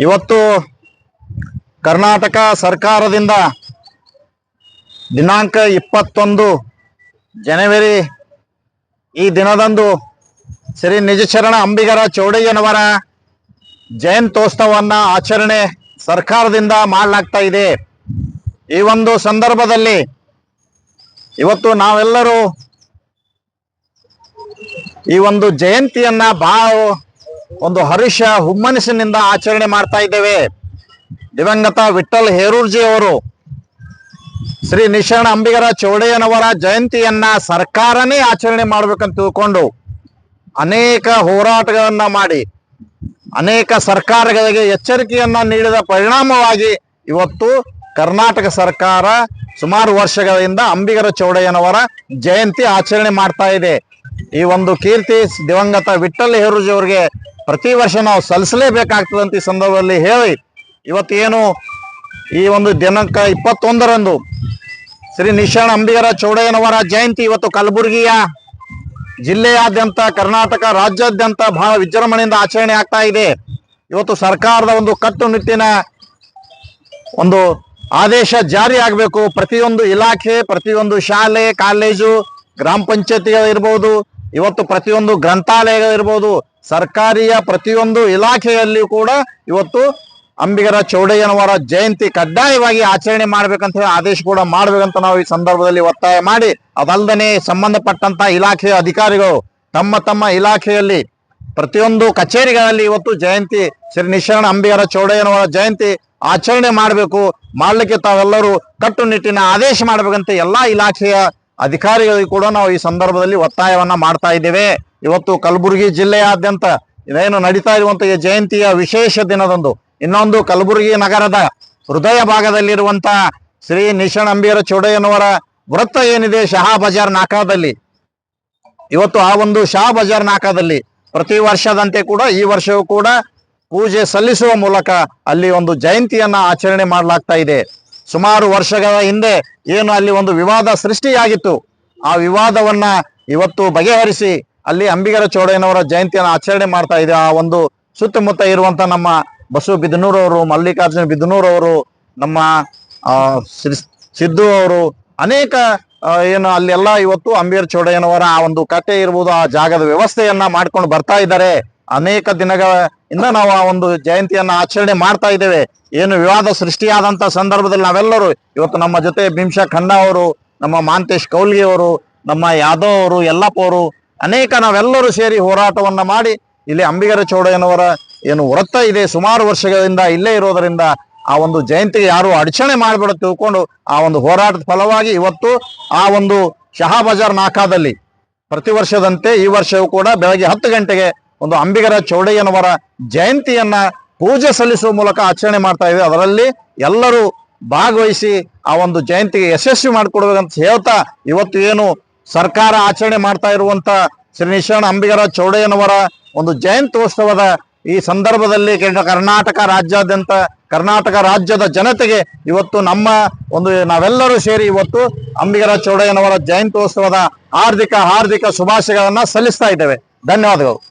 ಇವತ್ತು ಕರ್ನಾಟಕ ಸರ್ಕಾರದಿಂದ ದಿನಾಂಕ ಇಪ್ಪತ್ತೊಂದು ಜನವರಿ ಈ ದಿನದಂದು ಶ್ರೀ ನಿಜಶರಣ ಅಂಬಿಗರ ಚೌಡಯ್ಯನವರ ಜಯಂತ್ಯೋತ್ಸವವನ್ನು ಆಚರಣೆ ಸರ್ಕಾರದಿಂದ ಮಾಡಲಾಗ್ತಾ ಇದೆ. ಈ ಒಂದು ಸಂದರ್ಭದಲ್ಲಿ ಇವತ್ತು ನಾವೆಲ್ಲರೂ ಈ ಒಂದು ಜಯಂತಿಯನ್ನ ಬಹಳ ಒಂದು ಹರಿಷ ಹುಮ್ಮನಸಿನಿಂದ ಆಚರಣೆ ಮಾಡ್ತಾ ಇದ್ದೇವೆ. ದಿವಂಗತ ವಿಠಲ್ ಹೇರೂರ್ಜಿ ಅವರು, ಶ್ರೀ ನಿಶರಣ ಅಂಬಿಗರ ಚೌಡಯ್ಯನವರ ಜಯಂತಿಯನ್ನ ಸರ್ಕಾರನೇ ಆಚರಣೆ ಮಾಡ್ಬೇಕಂತ ತಿಳ್ಕೊಂಡು ಅನೇಕ ಹೋರಾಟಗಳನ್ನ ಮಾಡಿ, ಅನೇಕ ಸರ್ಕಾರಗಳಿಗೆ ಎಚ್ಚರಿಕೆಯನ್ನ ನೀಡಿದ ಪರಿಣಾಮವಾಗಿ ಇವತ್ತು ಕರ್ನಾಟಕ ಸರ್ಕಾರ ಸುಮಾರು ವರ್ಷಗಳಿಂದ ಅಂಬಿಗರ ಚೌಡಯ್ಯನವರ ಜಯಂತಿ ಆಚರಣೆ ಮಾಡ್ತಾ ಇದೆ. ಈ ಒಂದು ಕೀರ್ತಿ ದಿವಂಗತ ವಿಠಲ್ ಹೇರೂಜಿ ಅವರಿಗೆ ಪ್ರತಿ ವರ್ಷ ನಾವು ಸಲ್ಲಿಸಲೇಬೇಕಾಗ್ತದೆ ಅಂತ ಈ ಸಂದರ್ಭದಲ್ಲಿ ಹೇಳಿ ಇವತ್ತೇನು ಈ ಒಂದು ದಿನಾಂಕ ಇಪ್ಪತ್ತೊಂದರಂದು ಶ್ರೀ ನಿಶಾಣ ಅಂಬಿಗರ ಚೌಡಯ್ಯನವರ ಜಯಂತಿ ಇವತ್ತು ಕಲಬುರಗಿಯ ಜಿಲ್ಲೆಯಾದ್ಯಂತ, ಕರ್ನಾಟಕ ರಾಜ್ಯಾದ್ಯಂತ ಬಹಳ ವಿಜೃಂಭಣೆಯಿಂದ ಆಚರಣೆ ಆಗ್ತಾ ಇದೆ. ಇವತ್ತು ಸರ್ಕಾರದ ಒಂದು ಕಟ್ಟುನಿಟ್ಟಿನ ಒಂದು ಆದೇಶ ಜಾರಿ ಆಗಬೇಕು. ಪ್ರತಿಯೊಂದು ಇಲಾಖೆ, ಪ್ರತಿಯೊಂದು ಶಾಲೆ, ಕಾಲೇಜು, ಗ್ರಾಮ ಪಂಚಾಯತಿಗಳಿರ್ಬೋದು ಇವತ್ತು ಪ್ರತಿಯೊಂದು ಗ್ರಂಥಾಲಯಗಳಿರ್ಬೋದು, ಸರ್ಕಾರಿಯ ಪ್ರತಿಯೊಂದು ಇಲಾಖೆಯಲ್ಲಿಯೂ ಕೂಡ ಇವತ್ತು ಅಂಬಿಗರ ಚೌಡಯ್ಯನವರ ಜಯಂತಿ ಕಡ್ಡಾಯವಾಗಿ ಆಚರಣೆ ಮಾಡ್ಬೇಕಂತ ಹೇಳಿ ಆದೇಶ ಕೂಡ ಮಾಡ್ಬೇಕಂತ ನಾವು ಈ ಸಂದರ್ಭದಲ್ಲಿ ಒತ್ತಾಯ ಮಾಡಿ ಅದಲ್ಲದೆ ಸಂಬಂಧಪಟ್ಟಂತ ಇಲಾಖೆಯ ಅಧಿಕಾರಿಗಳು ತಮ್ಮ ತಮ್ಮ ಇಲಾಖೆಯಲ್ಲಿ ಪ್ರತಿಯೊಂದು ಕಚೇರಿಗಳಲ್ಲಿ ಇವತ್ತು ಜಯಂತಿ, ಶ್ರೀ ನಿಶರಣ ಅಂಬಿಗರ ಚೌಡಯ್ಯನವರ ಜಯಂತಿ ಆಚರಣೆ ಮಾಡಬೇಕು. ಮಾಡ್ಲಿಕ್ಕೆ ತಾವೆಲ್ಲರೂ ಕಟ್ಟುನಿಟ್ಟಿನ ಆದೇಶ ಮಾಡ್ಬೇಕಂತ ಎಲ್ಲಾ ಇಲಾಖೆಯ ಅಧಿಕಾರಿಗಳಿಗೂ ಕೂಡ ನಾವು ಈ ಸಂದರ್ಭದಲ್ಲಿ ಒತ್ತಾಯವನ್ನ ಮಾಡ್ತಾ ಇದ್ದೇವೆ. ಇವತ್ತು ಕಲಬುರಗಿ ಜಿಲ್ಲೆಯಾದ್ಯಂತ ಇದೇನು ನಡೀತಾ ಇರುವಂತ ಈ ಜಯಂತಿಯ ವಿಶೇಷ ದಿನದಂದು ಇನ್ನೊಂದು ಕಲಬುರಗಿ ನಗರದ ಹೃದಯ ಭಾಗದಲ್ಲಿರುವಂತ ಶ್ರೀ ನಿಶಣ್ ಅಂಬೀರ ಚೌಡಯ್ಯನವರ ವೃತ್ತ ಏನಿದೆ ಶಹಾ ಬಜಾರ್ ನಾಕಾದಲ್ಲಿ. ಇವತ್ತು ಆ ಒಂದು ಶಹಾ ಬಜಾರ್ ನಾಕಾದಲ್ಲಿ ಪ್ರತಿ ವರ್ಷದಂತೆ ಕೂಡ ಈ ವರ್ಷವೂ ಕೂಡ ಪೂಜೆ ಸಲ್ಲಿಸುವ ಮೂಲಕ ಅಲ್ಲಿ ಒಂದು ಜಯಂತಿಯನ್ನ ಆಚರಣೆ ಮಾಡಲಾಗ್ತಾ ಇದೆ. ಸುಮಾರು ವರ್ಷಗಳ ಹಿಂದೆ ಏನು ಅಲ್ಲಿ ಒಂದು ವಿವಾದ ಸೃಷ್ಟಿಯಾಗಿತ್ತು. ಆ ವಿವಾದವನ್ನ ಇವತ್ತು ಬಗೆಹರಿಸಿ ಅಲ್ಲಿ ಅಂಬಿಗರ ಚೌಡಯ್ಯನವರ ಜಯಂತಿಯನ್ನು ಆಚರಣೆ ಮಾಡ್ತಾ ಇದೆ. ಆ ಒಂದು ಸುತ್ತಮುತ್ತ ಇರುವಂತ ನಮ್ಮ ಬಸು ಬಿದನೂರವರು ಮಲ್ಲಿಕಾರ್ಜುನ ಬಿದನೂರವರು ನಮ್ಮ ಸಿದ್ದು ಅವರು, ಅನೇಕ ಏನು ಅಲ್ಲೆಲ್ಲ ಇವತ್ತು ಅಂಬಿಗರ ಚೌಡಯ್ಯನವರ ಆ ಒಂದು ಕಟ್ಟೆ ಇರ್ಬೋದು, ಆ ಜಾಗದ ವ್ಯವಸ್ಥೆಯನ್ನ ಮಾಡ್ಕೊಂಡು ಬರ್ತಾ ಇದ್ದಾರೆ. ಅನೇಕ ದಿನಗಳ ಇಂದ ನಾವು ಆ ಒಂದು ಜಯಂತಿಯನ್ನ ಆಚರಣೆ ಮಾಡ್ತಾ ಇದ್ದೇವೆ. ಏನು ವಿವಾದ ಸೃಷ್ಟಿಯಾದಂತ ಸಂದರ್ಭದಲ್ಲಿ ನಾವೆಲ್ಲರೂ ಇವತ್ತು ನಮ್ಮ ಜೊತೆ ಭೀಮ್ಶ ಖನ್ನಾ ಅವರು, ನಮ್ಮ ಮಾಂತೇಶ್ ಕೌಲ್ಗಿ ಅವರು, ನಮ್ಮ ಯಾದವ್ ಅವರು, ಯಲ್ಲಪ್ಪ ಅವರು, ಅನೇಕ ನಾವೆಲ್ಲರೂ ಸೇರಿ ಹೋರಾಟವನ್ನ ಮಾಡಿ ಇಲ್ಲಿ ಅಂಬಿಗರ ಚೌಡಯ್ಯನವರ ಏನು ವೃತ್ತ ಇದೆ ಸುಮಾರು ವರ್ಷಗಳಿಂದ ಇಲ್ಲೇ ಇರೋದರಿಂದ ಆ ಒಂದು ಜಯಂತಿಗೆ ಯಾರು ಅಡಚಣೆ ಮಾಡಿಬಿಡ ತಿಳ್ಕೊಂಡು ಆ ಒಂದು ಹೋರಾಟದ ಫಲವಾಗಿ ಇವತ್ತು ಆ ಒಂದು ಶಹಾ ಬಜಾರ್ ನಾಕಾದಲ್ಲಿ ಪ್ರತಿ ವರ್ಷದಂತೆ ಈ ವರ್ಷವೂ ಕೂಡ ಬೆಳಗ್ಗೆ ಹತ್ತು ಗಂಟೆಗೆ ಒಂದು ಅಂಬಿಗರ ಚೌಡಯ್ಯನವರ ಜಯಂತಿಯನ್ನ ಪೂಜೆ ಸಲ್ಲಿಸುವ ಮೂಲಕ ಆಚರಣೆ ಮಾಡ್ತಾ ಇದೆ. ಅದರಲ್ಲಿ ಎಲ್ಲರೂ ಭಾಗವಹಿಸಿ ಆ ಒಂದು ಜಯಂತಿಗೆ ಯಶಸ್ವಿ ಮಾಡಿಕೊಡ್ಬೇಕಂತ ಹೇಳ್ತಾ ಇವತ್ತು ಏನು ಸರ್ಕಾರ ಆಚರಣೆ ಮಾಡ್ತಾ ಇರುವಂತ ಶ್ರೀ ನಿಶಾಣ ಅಂಬಿಗರ ಚೌಡಯ್ಯನವರ ಒಂದು ಜಯಂತ್ಯೋತ್ಸವದ ಈ ಸಂದರ್ಭದಲ್ಲಿ ಕರ್ನಾಟಕ ರಾಜ್ಯಾದ್ಯಂತ ಕರ್ನಾಟಕ ರಾಜ್ಯದ ಜನತೆಗೆ ಇವತ್ತು ನಮ್ಮ ಒಂದು ನಾವೆಲ್ಲರೂ ಸೇರಿ ಇವತ್ತು ಅಂಬಿಗರ ಚೌಡಯ್ಯನವರ ಜಯಂತ್ಯೋತ್ಸವದ ಹಾರ್ದಿಕ ಹಾರ್ದಿಕ ಶುಭಾಶಯಗಳನ್ನ ಸಲ್ಲಿಸ್ತಾ ಇದ್ದೇವೆ. ಧನ್ಯವಾದಗಳು.